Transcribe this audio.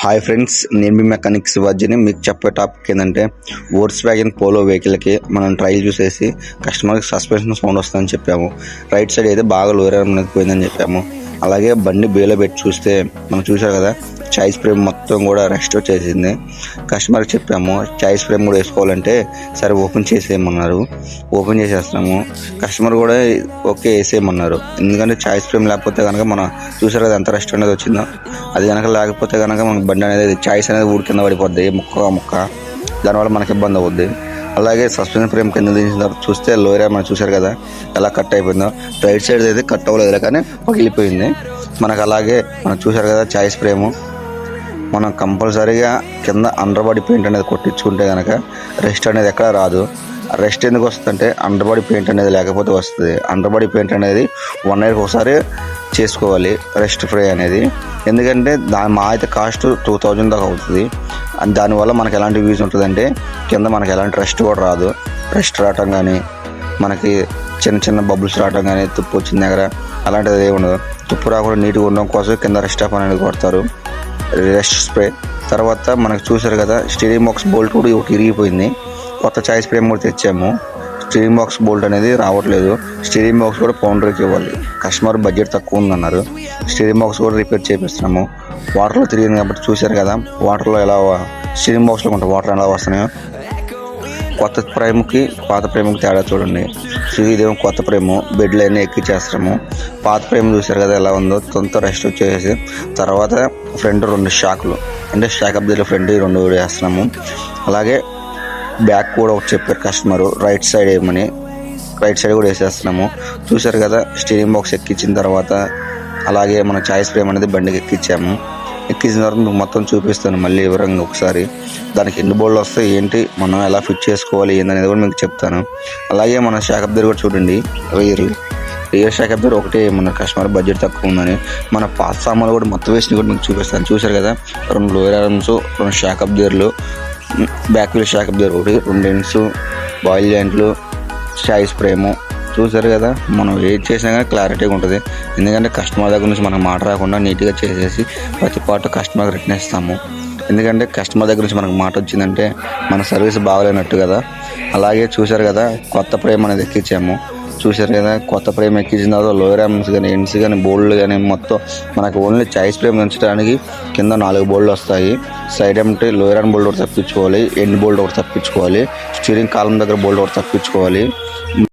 Hi friends నేను మీ mechanic శివాజీని మీకు చెప్పే టాపిక్ ఏంటంటే వోర్స్ వ్యాగన్ పోలో వెహికల్కి మనం ట్రైల్ చూసేసి కస్టమర్కి సస్పెన్షన్ సౌండ్ వస్తుందని చెప్పాము. రైట్ సైడ్ అయితే బాగా లోయర్ అనేది పోయిందని చెప్పాము. అలాగే బండి బేలో పెట్టి చూస్తే మనం చూసారు కదా చాయిస్ ఫ్రేమ్ మొత్తం కూడా రెస్ట్ వచ్చేసింది కస్టమర్కి చెప్పాము చాయిస్ ఫ్రేమ్ కూడా వేసుకోవాలంటే సరే ఓపెన్ చేసేయమన్నారు. ఓపెన్ చేసేస్తున్నాము. కస్టమర్ కూడా ఓకే వేసేయమన్నారు. ఎందుకంటే చాయిస్ ఫ్రేమ్ లేకపోతే కనుక మనం చూసారు కదా ఎంత రెస్ట్ అనేది వచ్చిందో? అది కనుక లేకపోతే కనుక మనకి బండి అనేది చాయిస్ అనేది ఊడి కింద పడిపోద్ది ముక్క ముక్క. దానివల్ల మనకి ఇబ్బంది అవుద్ది. అలాగే సస్పెన్షన్ ఫ్రేమ్ కింద తీసిన తర్వాత చూస్తే లోయర్ మనం చూసారు కదా ఎలా కట్ అయిపోయిందో. రైట్ సైడ్ అయితే కట్ అవ్వలేదు కానీ పగిలిపోయింది మనకు అలాగే మనం చూసారు కదా చాయిస్ ఫ్రేము మనం కంపల్సరీగా కింద అండర్ బాడీ పెయింట్ అనేది కొట్టించుకుంటే కనుక రెస్ట్ అనేది ఎక్కడ రాదు. రెస్ట్ ఎందుకు వస్తుందంటే అండర్ బాడీ పెయింట్ అనేది లేకపోతే వస్తుంది. అండర్ బాడీ పెయింట్ అనేది వన్ ఇయర్కి ఒకసారి చేసుకోవాలి రెస్ట్ ఫ్రీ అనేది. ఎందుకంటే దాని మా అయితే కాస్ట్ టూ థౌజండ్ దాకా అవుతుంది. దానివల్ల మనకు ఎలాంటి యూజ్ ఉంటుందంటే కింద మనకు ఎలాంటి రెస్ట్ కూడా రాదు. రెస్ట్ రావటం కానీ మనకి చిన్న చిన్న బబుల్స్ రావటం కానీ తుప్పు వచ్చిన దగ్గర అలాంటిది ఏమి ఉండదు. తుప్పు రాకుండా నీట్గా ఉండడం కోసం కింద రెస్ట్ ఆఫ్ అనేది కొడతారు రెస్ట్ స్ప్రే. తర్వాత మనకు చూసారు కదా స్టీరింగ్ బాక్స్ బోల్ట్ కూడా ఒకటి ఇరిగిపోయింది కొత్త చాయ్ స్ప్రే కూడా తెచ్చాము. స్టీరింగ్ బాక్స్ బోల్ట్ అనేది రావట్లేదు. స్టీరింగ్ బాక్స్ కూడా పౌండర్కి ఇవ్వాలి. కస్టమర్ బడ్జెట్ తక్కువ ఉందన్నారు. స్టీరింగ్ బాక్స్ కూడా రిపేర్ చేపిస్తున్నాము. వాటర్లో తిరిగింది కాబట్టి చూశారు కదా వాటర్లో ఎలా స్టీరింగ్ బాక్స్లో కొంత వాటర్ ఎలా వస్తున్నాయో. కొత్త ప్రేమకి పాత ప్రేమకి తేడా చూడండి. ఇదేమో కొత్త ప్రేమ బెడ్లు అన్నీ ఎక్కిచ్చేస్తాము పాత ప్రేమ చూసారు కదా ఎలా ఉందో తొంత రెస్ట్ వచ్చేసి తర్వాత ఫ్రంట్ రెండు షాకులు. అంటే షాక్ అప్ దగ్గర ఫ్రంట్ రెండు వేస్తున్నాము అలాగే బ్యాక్ కూడా ఒకటి చెప్పారు కస్టమర్ రైట్ సైడ్ ఏమని. రైట్ సైడ్ కూడా వేసేస్తున్నాము. చూసారు కదా స్టీరింగ్ బాక్స్ ఎక్కించిన తర్వాత అలాగే మన చాయిస్ ఫ్రేమ్ అనేది బండికి ఎక్కించాము. ఎక్కించిన తర్వాత మీకు మొత్తం చూపిస్తాను మళ్ళీ వివరంగా ఒకసారి. దానికి ఎన్ని బోర్డులు వస్తాయి ఏంటి మనం ఎలా ఫిట్ చేసుకోవాలి ఏందనేది కూడా మీకు చెప్తాను. అలాగే మన షాకప్ దగ్గర కూడా చూడండి వెయ్యి రియల్ షాక్ దగ్గర ఒకటే మన కస్టమర్ బడ్జెట్ తక్కువ ఉందని. మన పాత సామాన్లు కూడా మొత్తం వేసి కూడా మీకు చూపిస్తాను. చూసారు కదా? రెండు లోయర్ ఆర్మ్స్ రెండు షాకప్ దేర్లు బ్యాక్ వీల్ షాకప్ దేర్ ఒకటి రెండు ఎండ్స్ బాయిల్ జాయింట్లు షాయిస్ ఫ్రేము చూసారు కదా? మనం ఏది చేసినా కానీ క్లారిటీగా ఉంటుంది. ఎందుకంటే కస్టమర్ దగ్గర నుంచి మనకు మాట రాకుండా నీట్గా చేసేసి ప్రతి పాటు కస్టమర్కి రిటర్న్ ఇస్తాము. ఎందుకంటే కస్టమర్ దగ్గర నుంచి మనకు మాట వచ్చిందంటే మన సర్వీస్ బాగలేనట్టు కదా? అలాగే చూసారు కదా? కొత్త ప్రేమ అనేది ఎక్కించాము చూసారు కదా కొత్త ప్రేమ ఎక్కించిన తర్వాత లోయర్ ఆర్మ్స్ కానీ ఎండ్స్ కానీ బోల్డ్ కానీ మొత్తం మనకు ఓన్లీ చాయిస్ ఫ్రేమ్ ఉంచడానికి కింద నాలుగు బోల్డ్ వస్తాయి. సైడ్ ఏమిటి లోయర్ ఆర్మ్ బోల్డ్ ఒకటి తప్పించుకోవాలి ఎండ్ బోల్డ్ ఒకటి తప్పించుకోవాలి స్టీరింగ్ కాలం దగ్గర బోల్డ్ ఒకటి తప్పించుకోవాలి.